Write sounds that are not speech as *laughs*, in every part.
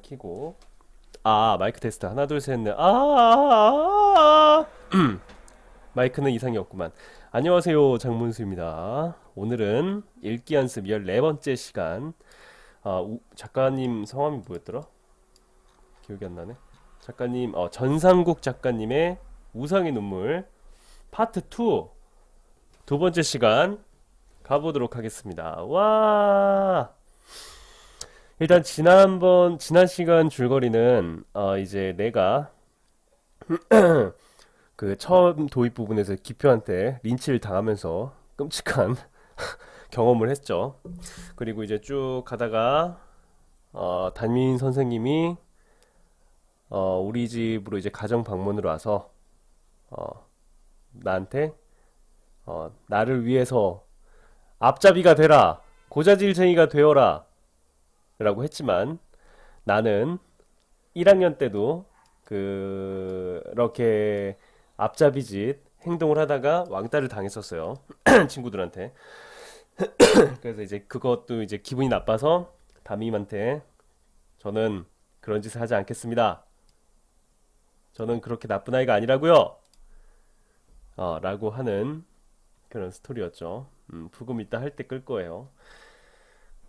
키고 아 마이크 테스트 하나 둘 셋 넷. 아, 아, 아, 아. *clears throat* 마이크는 이상이 없구만. 안녕하세요 장문수입니다. 오늘은 읽기 연습 14번째 시간. 아 우, 작가님 성함이 뭐였더라? 기억이 안 나네. 작가님 어, 전상국 작가님의 우상의 눈물 파트 2 두 번째 시간 가보도록 하겠습니다. 와. 일단 지난번 지난 시간 줄거리는 어 이제 내가 *clears throat* 그 처음 도입 부분에서 기표한테 린치를 당하면서 끔찍한 *laughs* 경험을 했죠. 그리고 이제 쭉 가다가 어 담임 선생님이 어 우리 집으로 이제 가정 방문으로 와서 어 나한테 어 나를 위해서 앞잡이가 되라 고자질쟁이가 되어라 라고 했지만 나는 1학년 때도 그렇게 앞잡이짓 행동을 하다가 왕따를 당했었어요. *clears throat* 친구들한테. *clears throat* 그래서 이제 그것도 이제 기분이 나빠서 담임한테 저는 그런 짓을 하지 않겠습니다. 저는 그렇게 나쁜 아이가 아니라고요. 어, 라고 하는 그런 스토리였죠. 음, 부금 이따 할때 끌 거예요.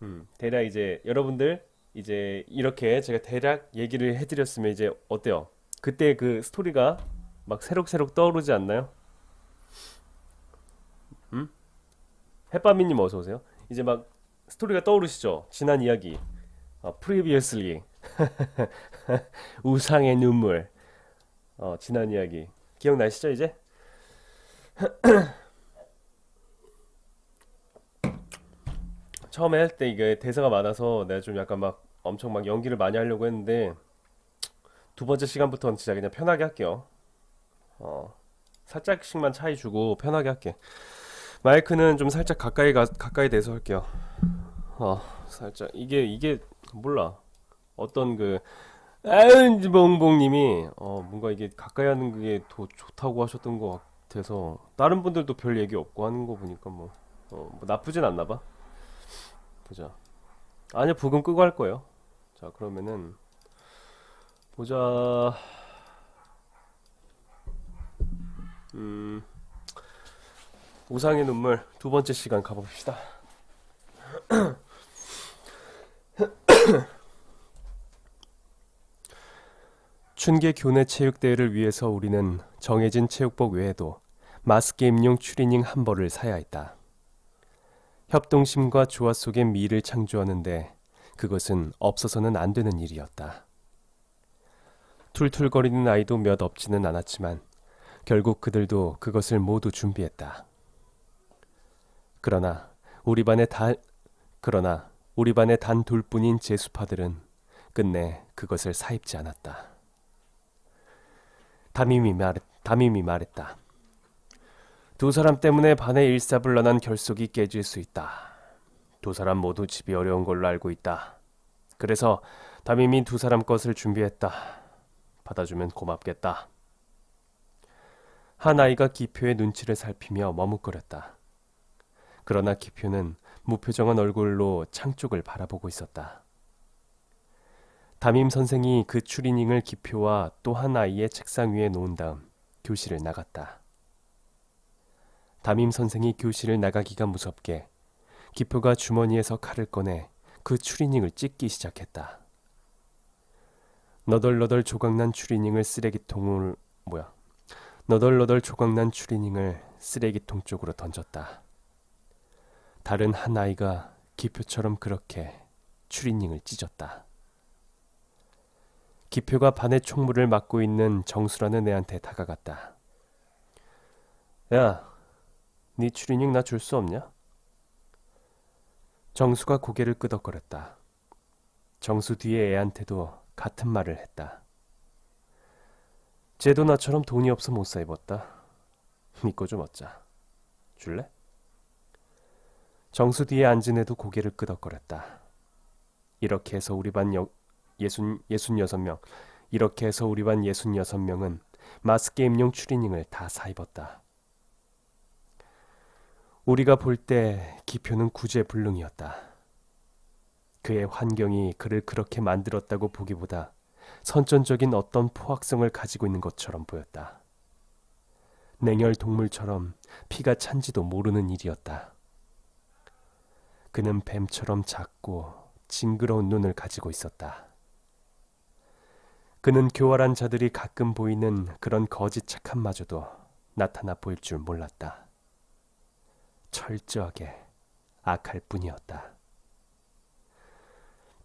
음, 대략 이제 여러분들 이제 이렇게 제가 대략 얘기를 해드렸으면 이제 어때요? 그때 그 스토리가 막 새록새록 떠오르지 않나요? 음? 햇밤이님 어서 오세요. 이제 막 스토리가 떠오르시죠? 지난 이야기, 어, previously, *laughs* 우상의 눈물, 어, 지난 이야기 기억나시죠 이제? *clears throat* 처음에 할 때 이게 대사가 많아서 내가 좀 약간 막 엄청 막 연기를 많이 하려고 했는데 두 번째 시간부터는 진짜 그냥 편하게 할게요. 어, 살짝씩만 차이 주고 편하게 할게. 마이크는 좀 살짝 가까이 가 가까이 대서 할게요. 어, 살짝 이게 이게 몰라. 어떤 그 아은지봉봉님이 어 뭔가 이게 가까이 하는 게더 좋다고 하셨던 것 같아서 다른 분들도 별 얘기 없고 하는 거 보니까 뭐, 어, 뭐 나쁘진 않나 봐. 보자. 아니요, 부금 끄고 할 거예요. 자, 그러면은 보자. 음, 우상의 눈물 두 번째 시간 가봅시다. *clears throat* 춘계 교내 체육대회를 위해서 우리는 정해진 체육복 외에도 마스게임용 추리닝 한 벌을 사야 했다. 협동심과 조화 속의 미를 창조하는데 그것은 없어서는 안 되는 일이었다. 툴툴거리는 아이도 몇 없지는 않았지만 결국 그들도 그것을 모두 준비했다. 그러나 우리 반의 단 그러나 우리 반의 단 둘뿐인 재수파들은 끝내 그것을 사입지 않았다. 담임이 말 담임이 말했다. 두 사람 때문에 반의 일사불란한 결속이 깨질 수 있다. 두 사람 모두 집이 어려운 걸로 알고 있다. 그래서 담임이 두 사람 것을 준비했다. 받아주면 고맙겠다. 한 아이가 기표의 눈치를 살피며 머뭇거렸다. 그러나 기표는 무표정한 얼굴로 창 쪽을 바라보고 있었다. 담임 선생이 그 추리닝을 기표와 또 한 아이의 책상 위에 놓은 다음 교실을 나갔다. 담임 선생이 교실을 나가기가 무섭게 기표가 주머니에서 칼을 꺼내 그 추리닝을 찢기 시작했다. 너덜너덜 조각난 추리닝을 쓰레기통을 뭐야? 너덜너덜 조각난 추리닝을 쓰레기통 쪽으로 던졌다. 다른 한 아이가 기표처럼 그렇게 추리닝을 찢었다. 기표가 반의 총무를 맡고 있는 정수라는 애한테 다가갔다. 야, 네 추리닝 나 줄 수 없냐? 정수가 고개를 끄덕거렸다. 정수 뒤에 애한테도 같은 말을 했다. 쟤도 나처럼 돈이 없어 못 사 입었다. 믿고 좀 얻자. 줄래? 정수 뒤에 앉은 애도 고개를 끄덕거렸다. 이렇게 해서 우리 반 여, 예순, 예순 여섯 명, 이렇게 해서 우리 반 예순 여섯 명은 마스게임용 추리닝을 다 사 입었다. 우리가 볼 때 기표는 구제불능이었다. 그의 환경이 그를 그렇게 만들었다고 보기보다 선천적인 어떤 포악성을 가지고 있는 것처럼 보였다. 냉혈 동물처럼 피가 찬지도 모르는 일이었다. 그는 뱀처럼 작고 징그러운 눈을 가지고 있었다. 그는 교활한 자들이 가끔 보이는 그런 거짓 착함마저도 나타나 보일 줄 몰랐다. 철저하게 악할 뿐이었다.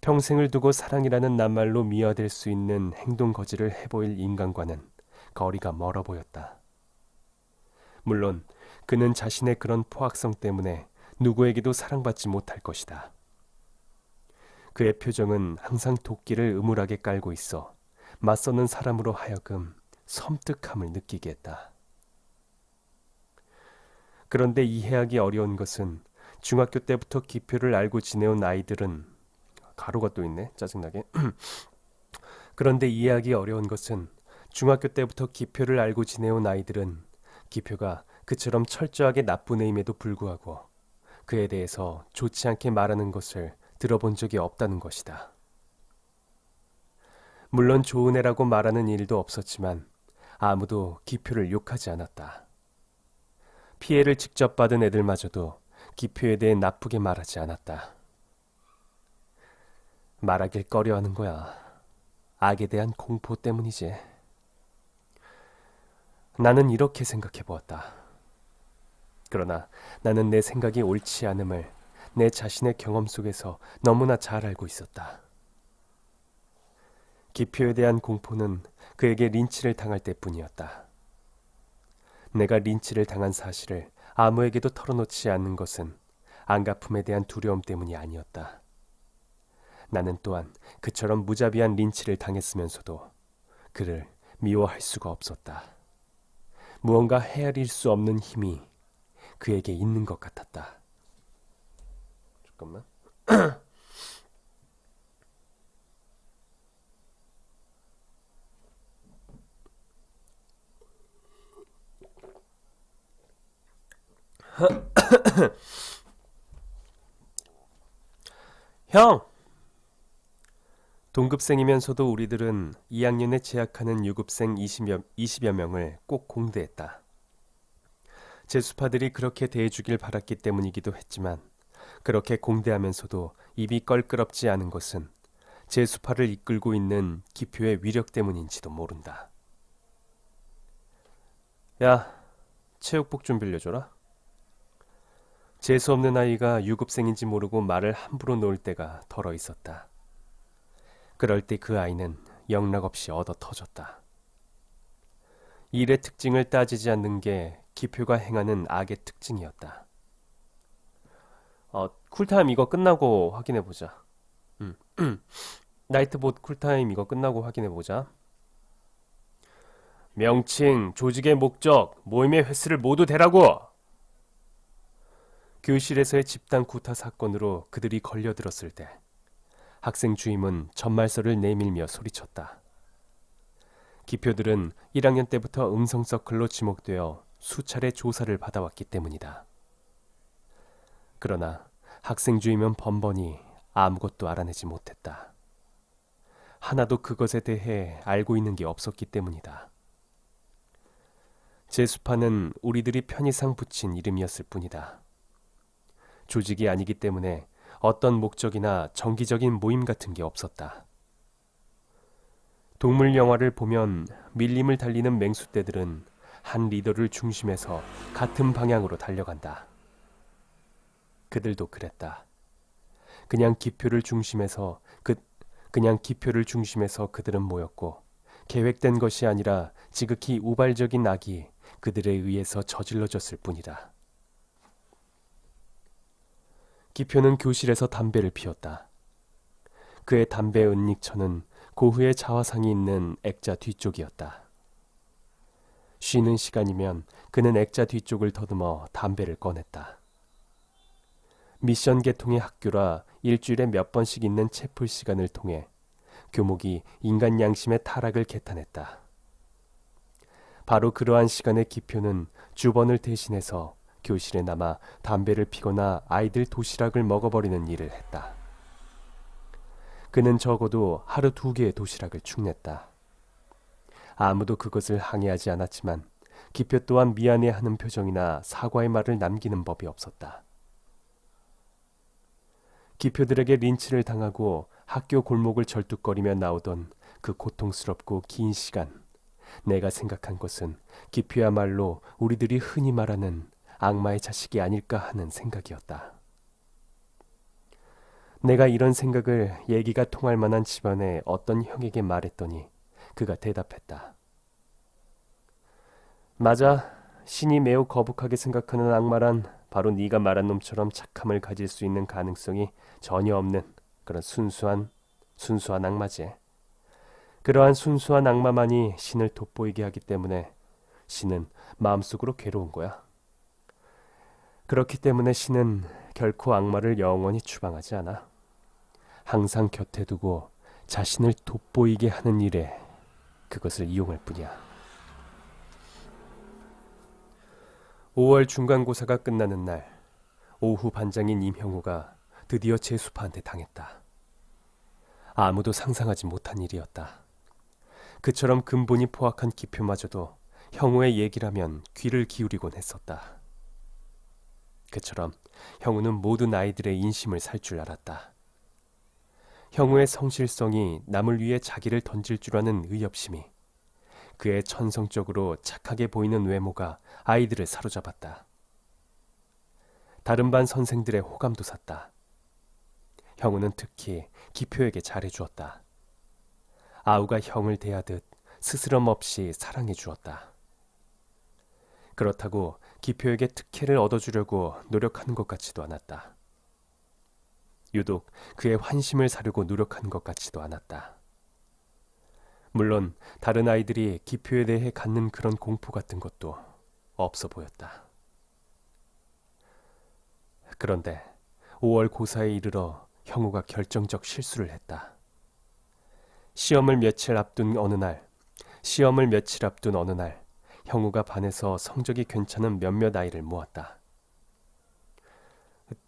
평생을 두고 사랑이라는 낱말로 미화될 수 있는 행동 거지를 해보일 인간과는 거리가 멀어 보였다. 물론 그는 자신의 그런 포악성 때문에 누구에게도 사랑받지 못할 것이다. 그의 표정은 항상 도끼를 음울하게 깔고 있어 맞서는 사람으로 하여금 섬뜩함을 느끼게 했다. 그런데 이해하기 어려운 것은 중학교 때부터 기표를 알고 지내온 아이들은 가로가 또 있네 짜증나게 *clears throat* 그런데 이해하기 어려운 것은 중학교 때부터 기표를 알고 지내온 아이들은 기표가 그처럼 철저하게 나쁜 애임에도 불구하고 그에 대해서 좋지 않게 말하는 것을 들어본 적이 없다는 것이다. 물론 좋은 애라고 말하는 일도 없었지만 아무도 기표를 욕하지 않았다. 피해를 직접 받은 애들마저도 기표에 대해 나쁘게 말하지 않았다. 말하길 꺼려 하는 거야. 악에 대한 공포 때문이지. 나는 이렇게 생각해 보았다. 그러나 나는 내 생각이 옳지 않음을 내 자신의 경험 속에서 너무나 잘 알고 있었다. 기표에 대한 공포는 그에게 린치를 당할 때뿐이었다. 내가 린치를 당한 사실을 아무에게도 털어놓지 않는 것은 안가품에 대한 두려움 때문이 아니었다. 나는 또한 그처럼 무자비한 린치를 당했으면서도 그를 미워할 수가 없었다. 무언가 헤아릴 수 없는 힘이 그에게 있는 것 같았다. 잠깐만. *clears throat* *coughs* 형! 동급생이면서도 우리들은 2학년에 재학하는 유급생 20여, 20여 명을 꼭 공대했다. 제수파들이 그렇게 대해주길 바랐기 때문이기도 했지만 그렇게 공대하면서도 입이 껄끄럽지 않은 것은 제수파를 이끌고 있는 기표의 위력 때문인지도 모른다. 야, 체육복 좀 빌려줘라. 재수 없는 아이가 유급생인지 모르고 말을 함부로 놓을 때가 덜어 있었다. 그럴 때 그 아이는 영락없이 얻어 터졌다. 일의 특징을 따지지 않는 게 기표가 행하는 악의 특징이었다. 어, 쿨타임 이거 끝나고 확인해 보자. 음. *clears throat* 나이트봇 쿨타임 이거 끝나고 확인해 보자. 명칭, 조직의 목적, 모임의 횟수를 모두 대라고. 교실에서의 집단 구타 사건으로 그들이 걸려들었을 때 학생 주임은 전말서를 내밀며 소리쳤다. 기표들은 1학년 때부터 음성 서클로 지목되어 수차례 조사를 받아왔기 때문이다. 그러나 학생 주임은 번번이 아무것도 알아내지 못했다. 하나도 그것에 대해 알고 있는 게 없었기 때문이다. 제수파는 우리들이 편의상 붙인 이름이었을 뿐이다. 조직이 아니기 때문에 어떤 목적이나 정기적인 모임 같은 게 없었다. 동물 영화를 보면 밀림을 달리는 맹수떼들은 한 리더를 중심해서 같은 방향으로 달려간다. 그들도 그랬다. 그냥 기표를 중심해서 그 그냥 기표를 중심해서 그들은 모였고 계획된 것이 아니라 지극히 우발적인 악이 그들에 의해서 저질러졌을 뿐이다. 기표는 교실에서 담배를 피웠다. 그의 담배 은닉처는 고흐의 자화상이 있는 액자 뒤쪽이었다. 쉬는 시간이면 그는 액자 뒤쪽을 더듬어 담배를 꺼냈다. 미션 계통의 학교라 일주일에 몇 번씩 있는 채플 시간을 통해 교목이 인간 양심의 타락을 개탄했다. 바로 그러한 시간에 기표는 주번을 대신해서 교실에 남아 담배를 피거나 아이들 도시락을 먹어버리는 일을 했다. 그는 적어도 하루 두 개의 도시락을 축냈다. 아무도 그것을 항의하지 않았지만 기표 또한 미안해하는 표정이나 사과의 말을 남기는 법이 없었다. 기표들에게 린치를 당하고 학교 골목을 절뚝거리며 나오던 그 고통스럽고 긴 시간. 내가 생각한 것은 기표야말로 우리들이 흔히 말하는 악마의 자식이 아닐까 하는 생각이었다. 내가 이런 생각을 얘기가 통할 만한 집안의 어떤 형에게 말했더니 그가 대답했다. 맞아. 신이 매우 거북하게 생각하는 악마란 바로 네가 말한 놈처럼 착함을 가질 수 있는 가능성이 전혀 없는 그런 순수한 순수한 악마지. 그러한 순수한 악마만이 신을 돋보이게 하기 때문에 신은 마음속으로 괴로운 거야. 그렇기 때문에 신은 결코 악마를 영원히 추방하지 않아. 항상 곁에 두고 자신을 돋보이게 하는 일에 그것을 이용할 뿐이야. 5월 중간고사가 끝나는 날 오후 반장인 임형우가 드디어 재수파한테 당했다. 아무도 상상하지 못한 일이었다. 그처럼 근본이 포악한 기표마저도 형우의 얘기라면 귀를 기울이곤 했었다. 그처럼 형우는 모든 아이들의 인심을 살 줄 알았다. 형우의 성실성이 남을 위해 자기를 던질 줄 아는 의협심이 그의 천성적으로 착하게 보이는 외모가 아이들을 사로잡았다. 다른 반 선생들의 호감도 샀다. 형우는 특히 기표에게 잘해주었다. 아우가 형을 대하듯 스스럼 없이 사랑해 주었다. 그렇다고 기표에게 특혜를 얻어주려고 노력하는 것 같지도 않았다. 유독 그의 환심을 사려고 노력하는 것 같지도 않았다. 물론 다른 아이들이 기표에 대해 갖는 그런 공포 같은 것도 없어 보였다. 그런데 5월 고사에 이르러 형우가 결정적 실수를 했다. 시험을 며칠 앞둔 어느 날, 시험을 며칠 앞둔 어느 날, 형우가 반에서 성적이 괜찮은 몇몇 아이를 모았다.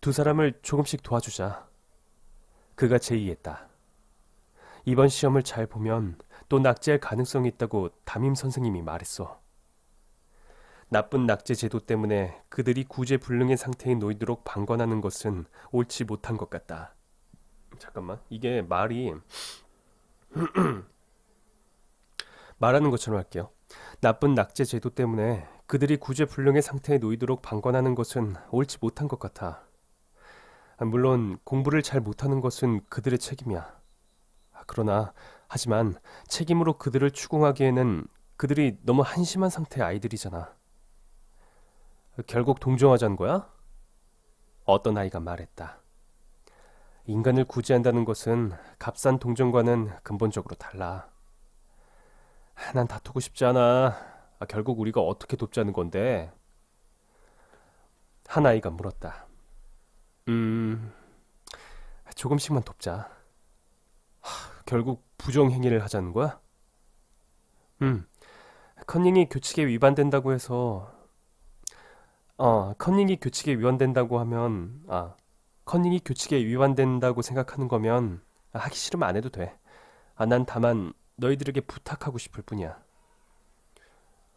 두 사람을 조금씩 도와주자. 그가 제의했다. 이번 시험을 잘 보면 또 낙제할 가능성이 있다고 담임 선생님이 말했어. 나쁜 낙제 제도 때문에 그들이 구제불능의 상태에 놓이도록 방관하는 것은 옳지 못한 것 같다. 잠깐만, 이게 말이 *clears throat* 말하는 것처럼 할게요. 나쁜 낙제 제도 때문에 그들이 구제불능의 상태에 놓이도록 방관하는 것은 옳지 못한 것 같아. 물론 공부를 잘 못하는 것은 그들의 책임이야. 그러나 하지만 책임으로 그들을 추궁하기에는 그들이 너무 한심한 상태의 아이들이잖아. 결국 동정하자는 거야? 어떤 아이가 말했다. 인간을 구제한다는 것은 값싼 동정과는 근본적으로 달라. 난 다투고 싶지 않아. 아, 결국 우리가 어떻게 돕자는 건데? 한 아이가 물었다. 음, 조금씩만 돕자. 하, 결국 부정행위를 하자는 거야? 음, 컨닝이 규칙에 위반된다고 해서, 어, 컨닝이 규칙에 위반된다고 하면, 아, 컨닝이 규칙에 위반된다고 생각하는 거면 아, 하기 싫으면 안 해도 돼. 아, 난 다만 너희들에게 부탁하고 싶을 뿐이야.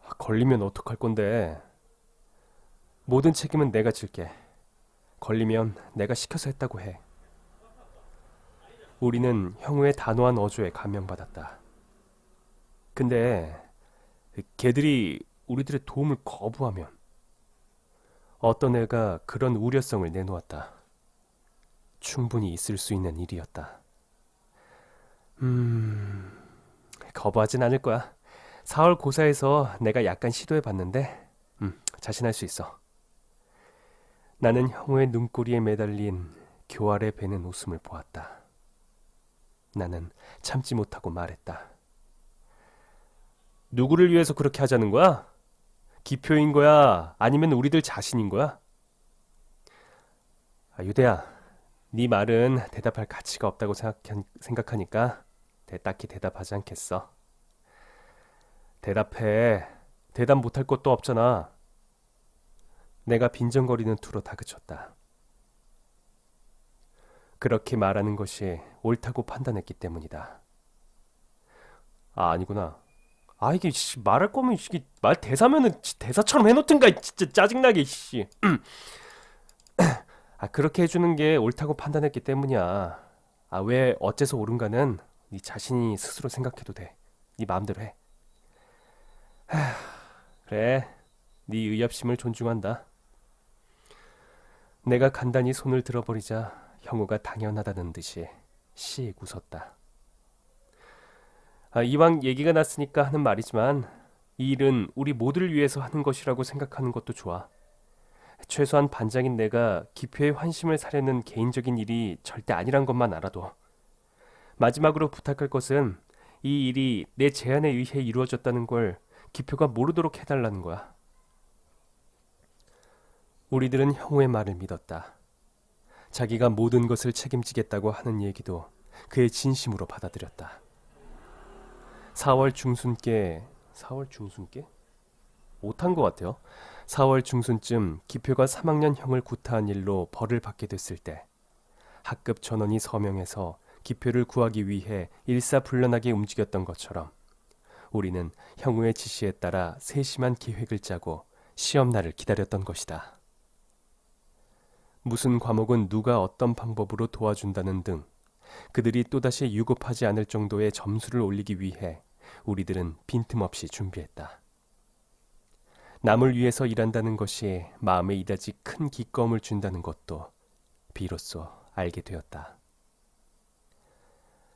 아, 걸리면 어떡할 건데? 모든 책임은 내가 질게. 걸리면 내가 시켜서 했다고 해. 우리는 형우의 단호한 어조에 감명받았다. 근데 걔들이 우리들의 도움을 거부하면 어떤 애가 그런 우려성을 내놓았다. 충분히 있을 수 있는 일이었다. 음, 거부하진 않을 거야. 4월 고사에서 내가 약간 시도해 봤는데, 음, 자신할 수 있어. 나는 형우의 눈꼬리에 매달린 교활해 배는 웃음을 보았다. 나는 참지 못하고 말했다. 누구를 위해서 그렇게 하자는 거야? 기표인 거야? 아니면 우리들 자신인 거야? 아, 유대야, 네 말은 대답할 가치가 없다고 생각, 하니까 딱히 대답하지 않겠어. 대답해. 대답 못할 것도 없잖아. 내가 빈정거리는 투로 다그쳤다. 그렇게 말하는 것이 옳다고 판단했기 때문이다. 아, 아니구나. 아, 이게 씨, 말할 거면 이게 말 대사면은 지- 대사처럼 해놓든가 이 진짜 짜증나게 씨. *clears throat* 아, 그렇게 해주는 게 옳다고 판단했기 때문이야. 아, 왜 어째서 옳은가는 네 자신이 스스로 생각해도 돼. 네 마음대로 해. 하, 그래, 네 의협심을 존중한다. 내가 간단히 손을 들어버리자 형우가 당연하다는 듯이 씩 웃었다. 아, 이왕 얘기가 났으니까 하는 말이지만 이 일은 우리 모두를 위해서 하는 것이라고 생각하는 것도 좋아. 최소한 반장인 내가 기표의 환심을 사려는 개인적인 일이 절대 아니란 것만 알아도 마지막으로 부탁할 것은 이 일이 내 제안에 의해 이루어졌다는 걸 기표가 모르도록 해달라는 거야. 우리들은 형우의 말을 믿었다. 자기가 모든 것을 책임지겠다고 하는 얘기도 그의 진심으로 받아들였다. 4월 중순께 4월 중순께? 못한 것 같아요. 4월 중순쯤 기표가 3학년 형을 구타한 일로 벌을 받게 됐을 때 학급 전원이 서명해서 기표를 구하기 위해 일사불란하게 움직였던 것처럼 우리는 형우의 지시에 따라 세심한 계획을 짜고 시험날을 기다렸던 것이다. 무슨 과목은 누가 어떤 방법으로 도와준다는 등 그들이 또다시 유급하지 않을 정도의 점수를 올리기 위해 우리들은 빈틈없이 준비했다. 남을 위해서 일한다는 것이 마음에 이다지 큰 기꺼움을 준다는 것도 비로소 알게 되었다.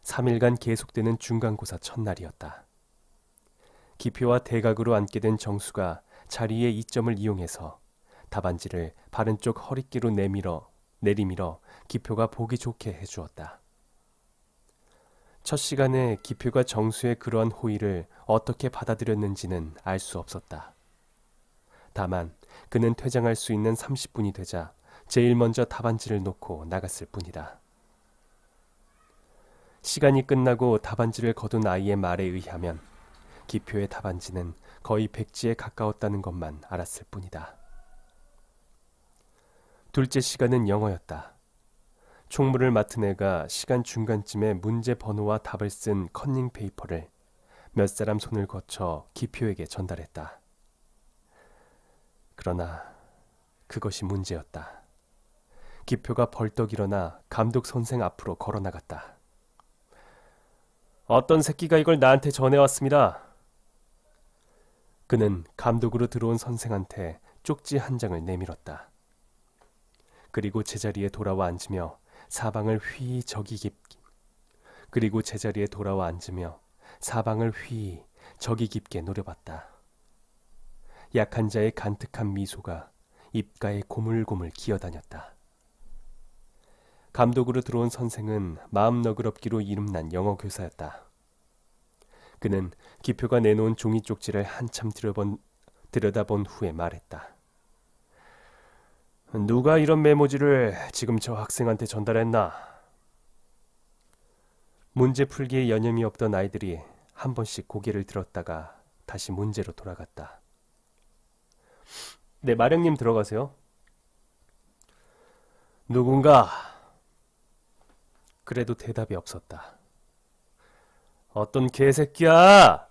3일간 계속되는 중간고사 첫날이었다. 기표와 대각으로 앉게 된 정수가 자리의 이점을 이용해서 답안지를 바른 쪽 허리띠로 내밀어 내리밀어 기표가 보기 좋게 해주었다. 첫 시간에 기표가 정수의 그러한 호의를 어떻게 받아들였는지는 알 수 없었다. 다만 그는 퇴장할 수 있는 30분이 되자 제일 먼저 답안지를 놓고 나갔을 뿐이다. 시간이 끝나고 답안지를 거둔 아이의 말에 의하면 기표의 답안지는 거의 백지에 가까웠다는 것만 알았을 뿐이다. 둘째 시간은 영어였다. 총무를 맡은 애가 시간 중간쯤에 문제 번호와 답을 쓴 컨닝 페이퍼를 몇 사람 손을 거쳐 기표에게 전달했다. 그러나 그것이 문제였다. 기표가 벌떡 일어나 감독 선생 앞으로 걸어 나갔다. 어떤 새끼가 이걸 나한테 전해왔습니다. 그는 감독으로 들어온 선생한테 쪽지 한 장을 내밀었다. 그리고 제자리에 돌아와 앉으며 사방을 휘 저기 깊게 그리고 제자리에 돌아와 앉으며 사방을 휘 저기 깊게 노려봤다. 약한 자의 간특한 미소가 입가에 고물고물 기어다녔다. 감독으로 들어온 선생은 마음 너그럽기로 이름난 영어 교사였다. 그는 기표가 내놓은 종이 쪽지를 한참 들여본, 들여다본 후에 말했다. 누가 이런 메모지를 지금 저 학생한테 전달했나? 문제 풀기에 여념이 없던 아이들이 한 번씩 고개를 들었다가 다시 문제로 돌아갔다. 네, 마령님 들어가세요. 누군가? 그래도 대답이 없었다. 어떤 개새끼야!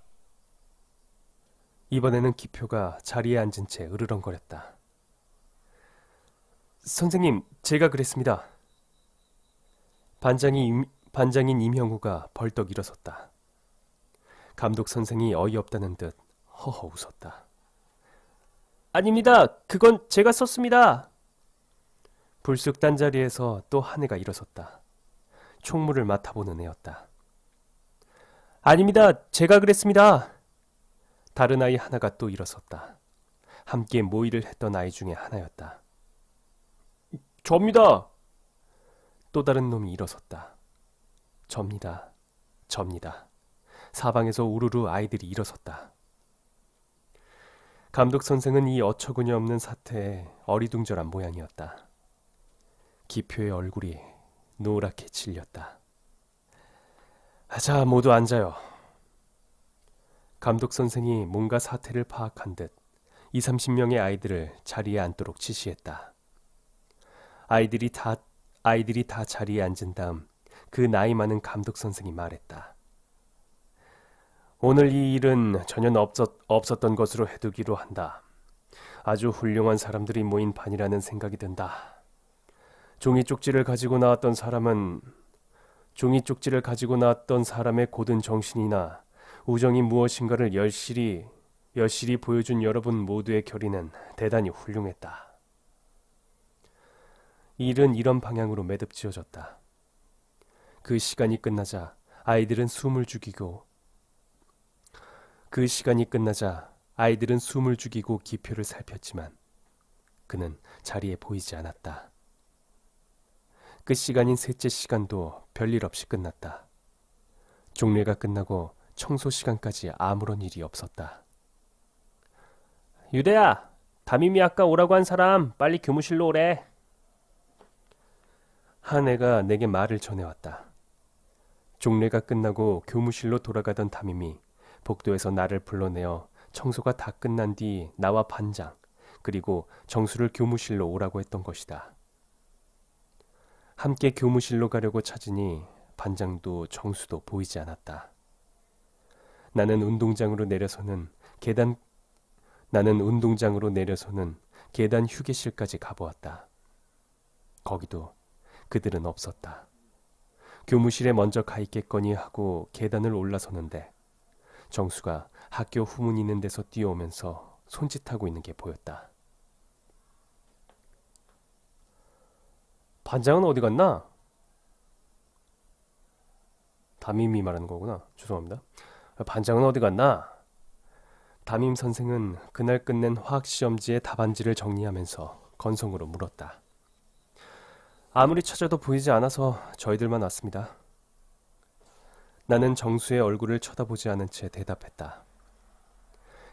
이번에는 기표가 자리에 앉은 채 으르렁거렸다. 선생님, 제가 그랬습니다. 반장이 임- 반장인 임형우가 벌떡 일어섰다. 감독 선생이 어이없다는 듯 허허 웃었다. 아닙니다. 그건 제가 썼습니다. 불쑥 딴 자리에서 또한 애가 일어섰다. 총무를 맡아보는 애였다. 아닙니다. 제가 그랬습니다. 다른 아이 하나가 또 일어섰다. 함께 모의를 했던 아이 중에 하나였다. 접니다. 또 다른 놈이 일어섰다. 접니다. 접니다. 사방에서 우르르 아이들이 일어섰다. 감독 선생은 이 어처구니 없는 사태에 어리둥절한 모양이었다. 기표의 얼굴이 노랗게 질렸다. 자, 모두 앉아요. 감독 선생이 뭔가 사태를 파악한 듯 2, 30명의 아이들을 자리에 앉도록 지시했다. 아이들이 다 아이들이 다 자리에 앉은 다음 그 나이 많은 감독 선생이 말했다. 오늘 이 일은 전혀 없었, 없었던 것으로 해두기로 한다. 아주 훌륭한 사람들이 모인 반이라는 생각이 든다. 종이 쪽지를 가지고 나왔던 사람은 종이 쪽지를 가지고 나왔던 사람의 고든 정신이나 우정이 무엇인가를 열실히 여실히 보여준 여러분 모두의 결의는 대단히 훌륭했다. 일은 이런 방향으로 매듭지어졌다. 그 시간이 끝나자 아이들은 숨을 죽이고 그 시간이 끝나자 아이들은 숨을 죽이고 기표를 살폈지만 그는 자리에 보이지 않았다. 그 시간인 셋째 시간도 별일 없이 끝났다. 종례가 끝나고 청소 시간까지 아무런 일이 없었다. 유대야, 담임이 아까 오라고 한 사람 빨리 교무실로 오래. 한 애가 내게 말을 전해왔다. 종례가 끝나고 교무실로 돌아가던 담임이 복도에서 나를 불러내어 청소가 다 끝난 뒤 나와 반장 그리고 정수를 교무실로 오라고 했던 것이다. 함께 교무실로 가려고 찾으니 반장도 정수도 보이지 않았다. 나는 운동장으로 내려서는 계단 나는 운동장으로 내려서는 계단 휴게실까지 가보았다. 거기도 그들은 없었다. 교무실에 먼저 가 있겠거니 하고 계단을 올라서는데 정수가 학교 후문 있는 데서 뛰어오면서 손짓하고 있는 게 보였다. 반장은 어디 갔나? 담임이 말하는 거구나. 죄송합니다. 반장은 어디 갔나? 담임 선생은 그날 끝낸 화학 시험지의 답안지를 정리하면서 건성으로 물었다. 아무리 찾아도 보이지 않아서 저희들만 왔습니다. 나는 정수의 얼굴을 쳐다보지 않은 채 대답했다.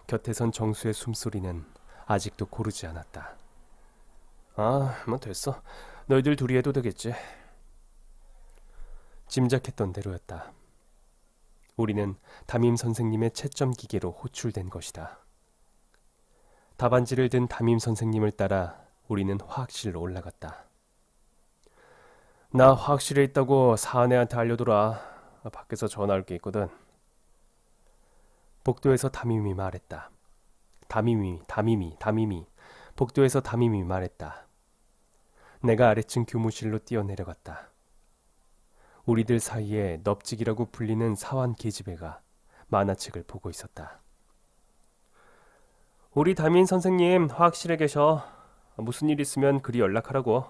곁에선 정수의 숨소리는 아직도 고르지 않았다. 아, 뭐 됐어. 너희들 둘이 해도 되겠지. 짐작했던 대로였다. 우리는 담임 선생님의 채점 기계로 호출된 것이다. 답안지를 든 담임 선생님을 따라 우리는 화학실로 올라갔다. 나 화학실에 있다고 사내한테 알려둬라. 밖에서 전화 올 게 있거든. 복도에서 담임이 말했다. 담임이, 담임이, 담임이. 복도에서 담임이 말했다. 내가 아래층 교무실로 뛰어내려갔다. 우리들 사이에 넙직이라고 불리는 사환 계집애가 만화책을 보고 있었다. 우리 담임 선생님 화학실에 계셔. 무슨 일 있으면 그리 연락하라고.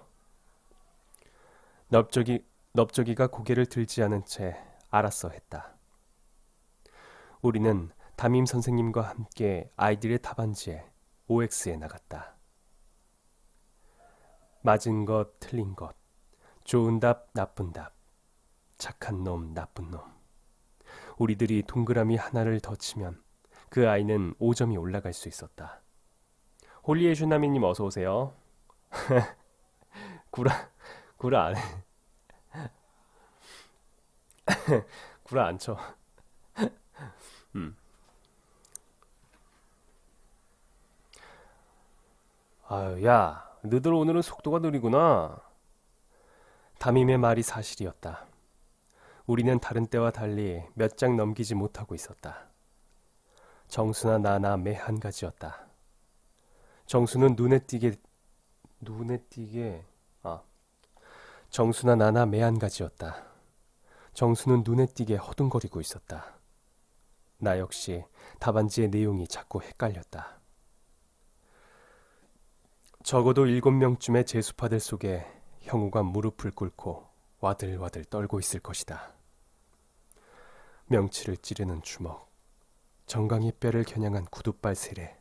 넙적이 넙적이가 고개를 들지 않은 채 알았어 했다. 우리는 담임 선생님과 함께 아이들의 답안지에 OX에 나갔다. 맞은 것, 틀린 것, 좋은 답, 나쁜 답, 착한 놈, 나쁜 놈. 우리들이 동그라미 하나를 더 치면 그 아이는 5점이 올라갈 수 있었다. 홀리의 슈나미님 어서 오세요. *laughs* 구라 구라 안 해. *laughs* 구라 안 쳐. 음. 아유, 야, 너들 오늘은 속도가 느리구나. 담임의 말이 사실이었다. 우리는 다른 때와 달리 몇 장 넘기지 못하고 있었다. 정수나 나나 매 한 가지였다. 정수는 눈에 띄게 눈에 띄게 아 정수나 나나 매 한 가지였다. 정수는 눈에 띄게 허둥거리고 있었다. 나 역시 답안지의 내용이 자꾸 헷갈렸다. 적어도 일곱 명쯤의 재수파들 속에 형우가 무릎을 꿇고 와들와들 떨고 있을 것이다. 명치를 찌르는 주먹, 정강이 뼈를 겨냥한 구두발 세례,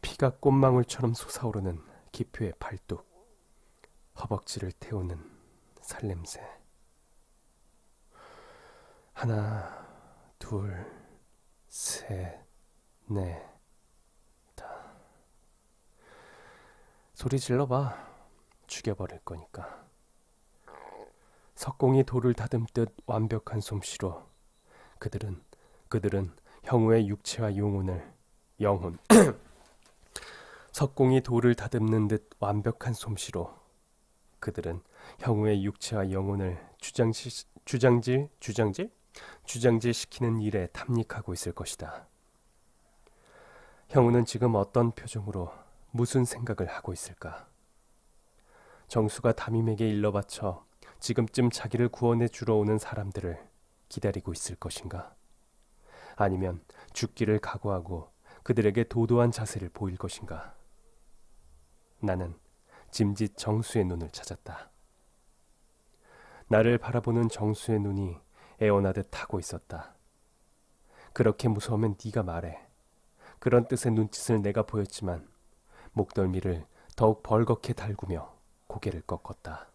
피가 꽃망울처럼 솟아오르는 기표의 발뚝, 허벅지를 태우는 살냄새. 하나, 둘, 셋, 넷, 소리 질러봐. 죽여버릴 거니까. 석공이 돌을 다듬듯 완벽한 솜씨로 그들은 그들은 형우의 육체와 영혼을 영혼 *clears throat* 석공이 돌을 다듬는 듯 완벽한 솜씨로 그들은 형우의 육체와 영혼을 주장시, 주장질, 주장질? 주장질 시키는 일에 탐닉하고 있을 것이다. 형우는 지금 어떤 표정으로 무슨 생각을 하고 있을까? 정수가 담임에게 일러바쳐 지금쯤 자기를 구원해 주러 오는 사람들을 기다리고 있을 것인가? 아니면 죽기를 각오하고 그들에게 도도한 자세를 보일 것인가? 나는 짐짓 정수의 눈을 찾았다. 나를 바라보는 정수의 눈이 애원하듯 타고 있었다. 그렇게 무서우면 네가 말해. 그런 뜻의 눈짓을 내가 보였지만 목덜미를 더욱 벌겋게 달구며 고개를 꺾었다.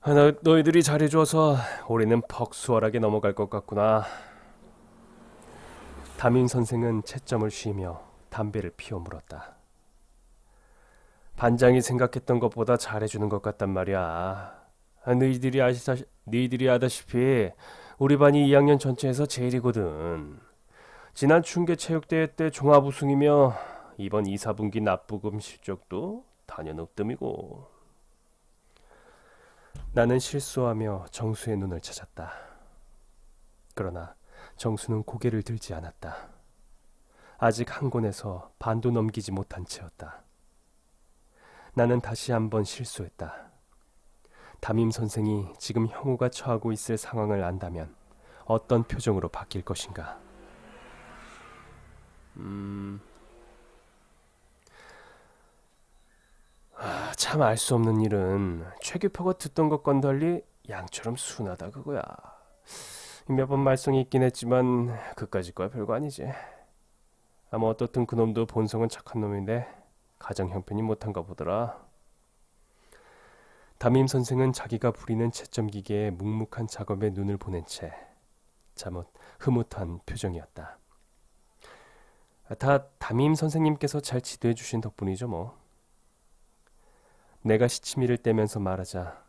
아, 너, 너희들이 잘해줘서 올해는 퍽 수월하게 넘어갈 것 같구나. 담임 선생은 채점을 쉬며 담배를 피워 물었다. 반장이 생각했던 것보다 잘해주는 것 같단 말이야. 아, 너희들이 아시다, 너희들이 아다시피 우리 반이 2학년 전체에서 제일이거든. 지난 춘계 체육대회 때 종합 우승이며 이번 2, 4분기 납부금 실적도 단연 읍뜸이고. 나는 실수하며 정수의 눈을 찾았다. 그러나 정수는 고개를 들지 않았다. 아직 한 권에서 반도 넘기지 못한 채였다. 나는 다시 한번 실수했다. 담임 선생이 지금 형우가 처하고 있을 상황을 안다면 어떤 표정으로 바뀔 것인가? 음, 아, 참 알 수 없는 일은 최규표가 듣던 것과는 달리 양처럼 순하다 그거야. 몇 번 말썽이 있긴 했지만 그까짓 거야 별거 아니지. 아마 어떻든 그놈도 본성은 착한 놈인데 가장 형편이 못한가 보더라. 담임 선생은 자기가 부리는 채점 기계에 묵묵한 작업에 눈을 보낸 채 잠옷 흐뭇한 표정이었다. 아, 다 담임 선생님께서 잘 지도해 주신 덕분이죠 뭐. 내가 시치미를 떼면서 말하자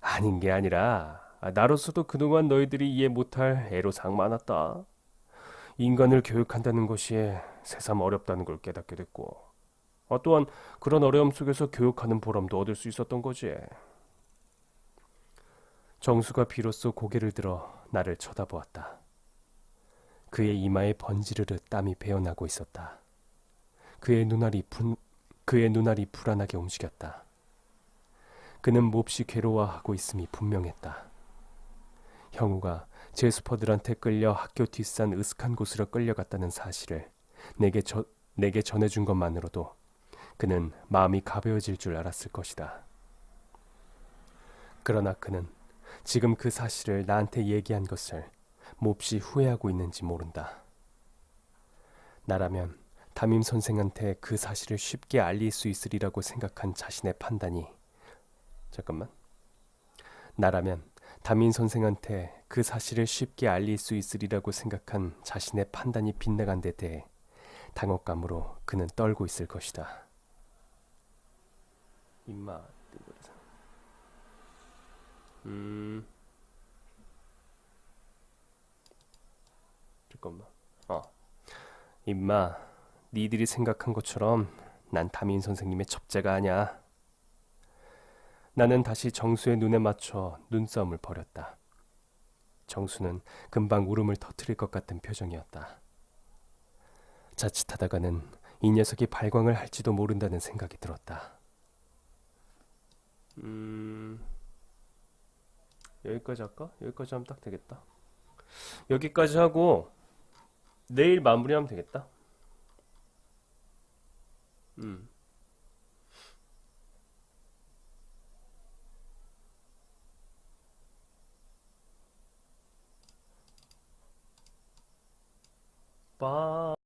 아닌 게 아니라 아, 나로서도 그동안 너희들이 이해 못할 애로사항 많았다. 인간을 교육한다는 것이 새삼 어렵다는 걸 깨닫게 됐고 아, 또한 그런 어려움 속에서 교육하는 보람도 얻을 수 있었던 거지. 정수가 비로소 고개를 들어 나를 쳐다보았다. 그의 이마에 번지르르 땀이 배어나고 있었다. 그의 눈알이 분, 그의 눈알이 불안하게 움직였다. 그는 몹시 괴로워하고 있음이 분명했다. 형우가 제스퍼들한테 끌려 학교 뒷산 으슥한 곳으로 끌려갔다는 사실을 내게, 저, 내게 전해준 것만으로도 그는 마음이 가벼워질 줄 알았을 것이다. 그러나 그는 지금 그 사실을 나한테 얘기한 것을 몹시 후회하고 있는지 모른다. 나라면 담임 선생한테 그 사실을 쉽게 알릴 수 있으리라고 생각한 자신의 판단이 잠깐만 나라면 담임 선생한테 그 사실을 쉽게 알릴 수 있으리라고 생각한 자신의 판단이 빗나간 데 대해 당혹감으로 그는 떨고 있을 것이다. 임마 음 잠깐만. 어. 임마 니들이 생각한 것처럼 난 담임 선생님의 첩자가 아냐 나는 다시 정수의 눈에 맞춰 눈싸움을 벌였다. 정수는 금방 울음을 터뜨릴 것 같은 표정이었다. 자칫하다가는 이 녀석이 발광을 할지도 모른다는 생각이 들었다. 음... 여기까지 할까? 여기까지 하면 딱 되겠다. 여기까지 하고 내일 마무리하면 되겠다. 음. 빠.